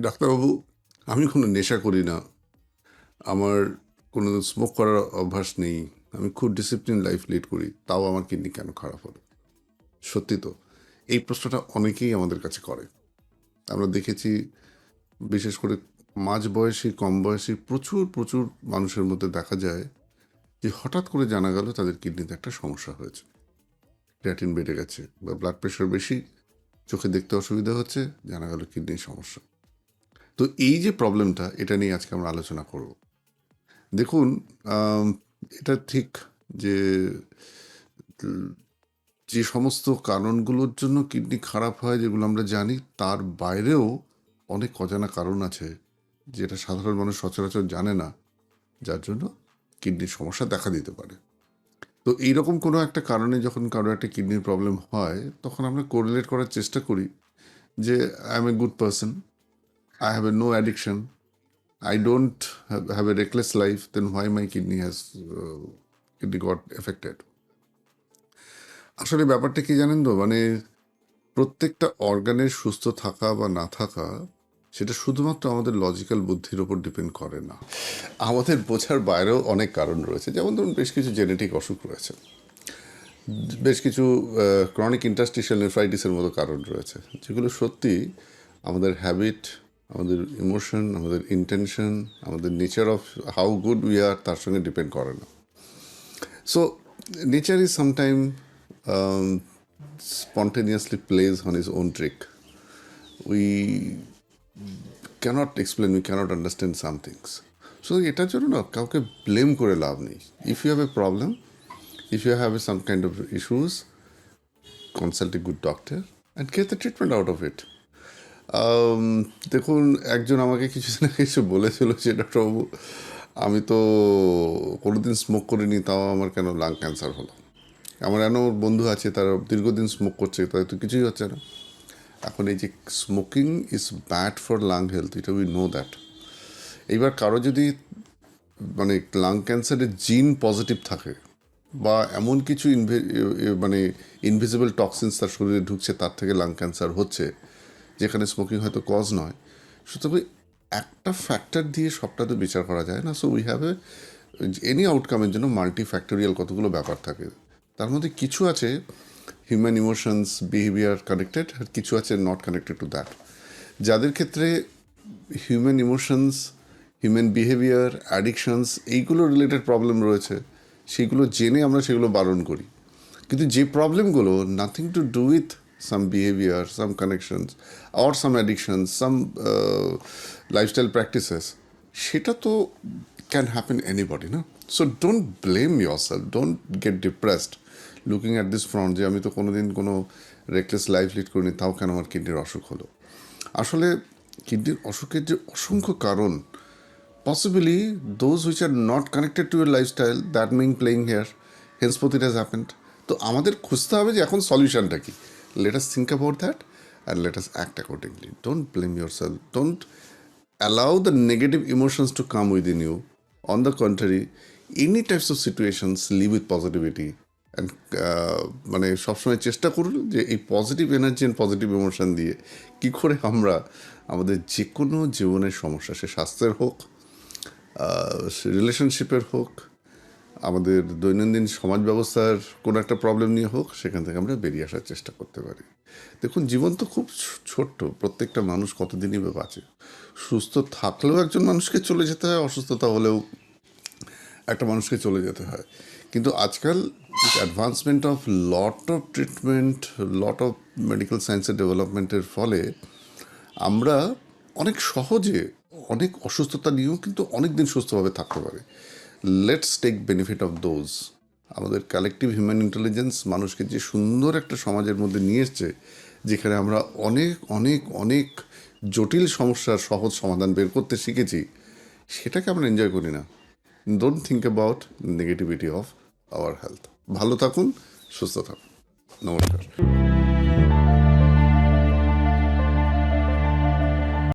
ডাক্তারবাবু, আমি কোনো নেশা করি না। আমার কোনো স্মোক করার অভ্যাস নেই। আমি খুব ডিসিপ্লিন লাইফ লিড করি। তাও আমার কিডনি কেন খারাপ হবে? সত্যি তো, এই প্রশ্নটা অনেকেই আমাদের কাছে করে। আমরা দেখেছি, বিশেষ করে মাঝ বয়সী, কম বয়সী, প্রচুর প্রচুর মানুষের মধ্যে দেখা যায় যে হঠাৎ করে জানা গেল তাদের কিডনিতে একটা সমস্যা হয়েছে। ক্রিয়াটিন বেড়ে গেছে বা ব্লাড প্রেশার বেশি, চোখে দেখতে অসুবিধা হচ্ছে, জানা গেল কিডনির সমস্যা। তো এই যে প্রবলেমটা, এটা নিয়ে আজকে আমরা আলোচনা করব। দেখুন এটা ঠিক যে যে সমস্ত কারণগুলোর জন্য কিডনি খারাপ হয় যেগুলো আমরা জানি, তার বাইরেও অনেক অজানা কারণ আছে যেটা সাধারণ মানুষ সচরাচর জানে না, যার জন্য কিডনির সমস্যা দেখা দিতে পারে। তো এইরকম কোনো একটা কারণে যখন কারও একটা কিডনির প্রবলেম হয়, তখন আমরা কোরিলেট করার চেষ্টা করি যে I am a good person I have a no addiction. I don't have, have a reckless life. Then why my kidney has uh, kidney got affected? আসলে ব্যাপারটা কি জানেন তো মানে প্রত্যেকটা অর্গানের সুস্থ থাকা বা না থাকা সেটা শুধুমাত্র আমাদের লজিক্যাল বুদ্ধির ওপর ডিপেন্ড করে না আমাদের বোঝার বাইরেও অনেক কারণ রয়েছে যেমন ধরুন বেশ কিছু জেনেটিক অসুখ রয়েছে বেশ কিছু ক্রনিক ইন্টাস্টিশিয়াল নেফ্রাইটিসের মতো কারণ রয়েছে যেগুলো সত্যি আমাদের হ্যাবিট আমাদের ইমোশন আমাদের ইন্টেনশন আমাদের nature of how good we are তার সঙ্গে ডিপেন্ড করে না so nature is sometime spontaneously plays on his own trick. We cannot explain, we cannot understand some things. So এটার জন্য না কাউকে ব্লেম করে লাভ নেই if you have a problem if you have a some kind of issues consult a good doctor and get the treatment out of it দেখুন, একজন আমাকে কিছুদিন আগে কিছু বলেছিল যে ডক্টরবাবু আমি তো কোনোদিন স্মোক করিনি, তাও আমার কেন লাং ক্যান্সার হলো? আমার এমন বন্ধু আছে, তারা দীর্ঘদিন স্মোক করছে তাদের তো কিছুই হচ্ছে না। এখন এই যে smoking is bad for lung health এটা উই নো দ্যাট এইবার কারও যদি মানে লাং ক্যান্সারের জিন পজিটিভ থাকে, বা এমন কিছু ইনভে- মানে ইনভিজিবল টক্সিনস তার শরীরে ঢুকছে, তার থেকে লাং ক্যান্সার হচ্ছে যেখানে স্মোকিং হয়তো কজ নয়। সুতরাং একটা ফ্যাক্টর দিয়ে সবটা তো বিচার করা যায় না। So we have a any আউটকামের জন্য মাল্টি ফ্যাক্টোরিয়াল কতগুলো ব্যাপার থাকে। তার মধ্যে কিছু আছে হিউম্যান ইমোশনস বিহেভিয়ার কানেক্টেড আর কিছু আছে নট কানেক্টেড টু দ্যাট যাদের ক্ষেত্রে human emotions human behaviour addictions এইগুলো রিলেটেড প্রবলেম রয়েছে, সেগুলো জেনে আমরা সেগুলো বারণ করি। কিন্তু যে প্রবলেমগুলো nothing to do with some behaviour some connections or some addictions some lifestyle practices সেটা তো ক্যান হ্যাপেন এনিবডি না? So don't blame yourself don't get depressed looking at this front যে আমি তো কোনোদিন কোনো রেকলেস লাইফ লিড করিনি, তাও কেন আমার কিডনির অসুখ হলো? আসলে কিডনির অসুখের যে অসংখ্য কারণ, possibly those which are not connected to your lifestyle, that being playing here, henceforth it has happened. তো আমাদের খুঁজতে হবে যে এখন সলিউশনটা কি। Us think about that and let us act accordingly don't blame yourself don't allow the negative emotions to come within you. On the contrary, any types of situations live with positivity and uh, মানে সবসময় চেষ্টা করুন যে এই positive energy and positive emotion দিয়ে কী করে আমরা আমাদের যে কোনো জীবনের সমস্যা সে স্বাস্থ্যের হোক রিলেশনশিপের হোক আমাদের দৈনন্দিন সমাজ ব্যবস্থার কোনো একটা প্রবলেম নিয়ে হোক, সেখান থেকে আমরা বেরিয়ে আসার চেষ্টা করতে পারি। দেখুন, জীবন তো খুব ছোট্ট, প্রত্যেকটা মানুষ কতদিনই বা বাঁচে। সুস্থ থাকলেও একজন মানুষকে চলে যেতে হয়, অসুস্থতা হলেও একটা মানুষকে চলে যেতে হয়। কিন্তু আজকাল advancement of lot of treatment lot of medical সায়েন্সের ডেভেলপমেন্টের ফলে আমরা অনেক সহজে অনেক অসুস্থতা নিয়েও কিন্তু অনেক দিন সুস্থভাবে থাকতে পারি। Let's take benefit of those আমাদের কালেকটিভ হিউম্যান ইন্টেলিজেন্স মানুষকে যে সুন্দর একটা সমাজের মধ্যে নিয়ে এসছে, যেখানে আমরা অনেক অনেক অনেক জটিল সমস্যার সহজ সমাধান বের করতে শিখেছি, সেটাকে আমরা এনজয় করি না। Don't think about negativity of our health ভালো থাকুন, সুস্থ থাকুন। নমস্কার।